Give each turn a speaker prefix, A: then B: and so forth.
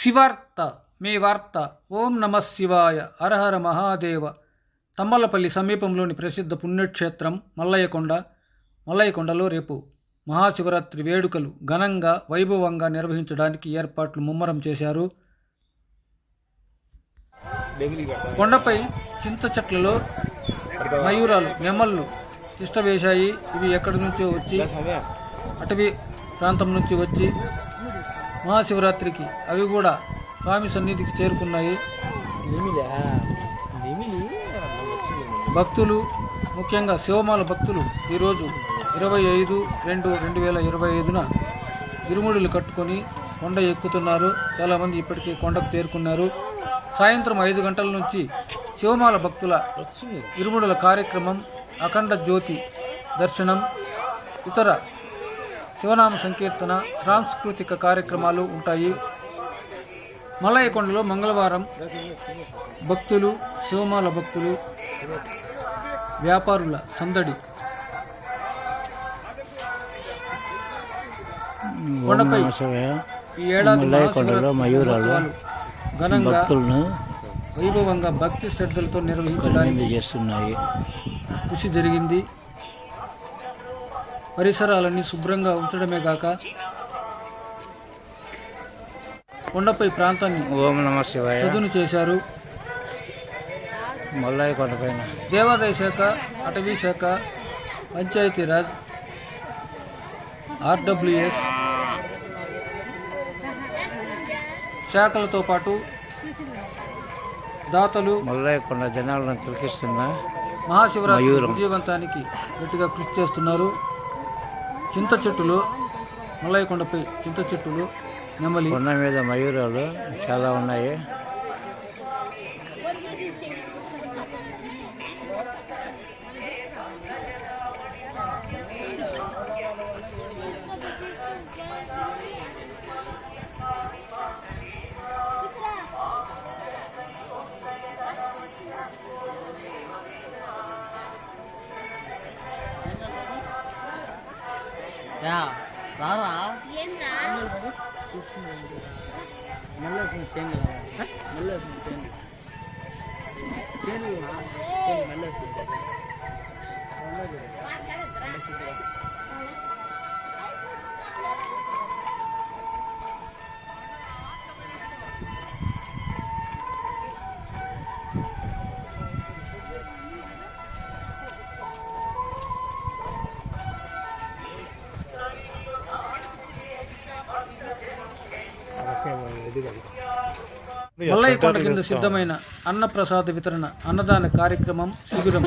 A: శివార్త మీ వార్త ఓం నమ శివాయ హరహర మహాదేవ. తమ్మలపల్లి సమీపంలోని ప్రసిద్ధ పుణ్యక్షేత్రం మల్లయ్యకొండ మల్లయ్యకొండలో రేపు మహాశివరాత్రి వేడుకలు ఘనంగా వైభవంగా నిర్వహించడానికి ఏర్పాట్లు ముమ్మరం చేశారు. కొండపై చింత చెట్లలో మయూరాలు నెమళ్ళు తిష్టవేశాయి ఇవి ఎక్కడి నుంచో వచ్చి అటవీ ప్రాంతం నుంచి వచ్చి మహాశివరాత్రికి అవి కూడా స్వామి సన్నిధికి చేరుకున్నాయి. భక్తులు ముఖ్యంగా శివమాల భక్తులు ఈరోజు ఇరవై ఐదు రెండు రెండు వేల ఇరవై ఐదున ఇరుముడులు కట్టుకొని కొండ ఎక్కుతున్నారు. చాలామంది ఇప్పటికీ కొండకు చేరుకున్నారు. సాయంత్రం ఐదు గంటల నుంచి శివమాల భక్తుల ఇరుముడుల కార్యక్రమం అఖండ జ్యోతి దర్శనం ఇతర శివనామ సంకీర్తన సాంస్కృతిక కార్యక్రమాలు ఉంటాయి. మల్లయ్యకొండలో మంగళవారం భక్తులు శివమాల భక్తులు వ్యాపారుల సందడి. కొండపై ఈ ఏడాది ఘనంగా వైభవంగా భక్తి శ్రద్ధలతో నిర్వహించడానికి కృషి జరిగింది. పరిసరాలన్నీ శుభ్రంగా ఉంచడమే కాక కొండపై ప్రాంతాన్ని
B: ఓం నమ శివాయ.
A: చదును చేశారు.
B: మల్లయ్య కొండపైన.
A: దేవాదాయ శాఖ అటవీ శాఖ పంచాయతీరాజ్ ఆర్డబ్ల్యూఎస్ శాఖలతో పాటు దాతలు
B: మల్లయ్య కొండ జనాలను తిలకిస్తున్న
A: మహాశివరాత్రి. విజయవంతానికి గట్టిగా కృషి చేస్తున్నారు. చింత చెట్టులు మల్లయ్యకొండపై చింత చెట్టులు నెమలి.
B: కొండ మీద మయూరాలు చాలా ఉన్నాయి.
A: యా రారా చూసుకున్నాను మెల్ల చేంజ్ మెల్ల చేంజ్ చేంజ్ మెల్ల మల్లయ్యకొండ కింద సిద్ధమైన అన్నప్రసాద వితరణ అన్నదాన కార్యక్రమం శిబిరం.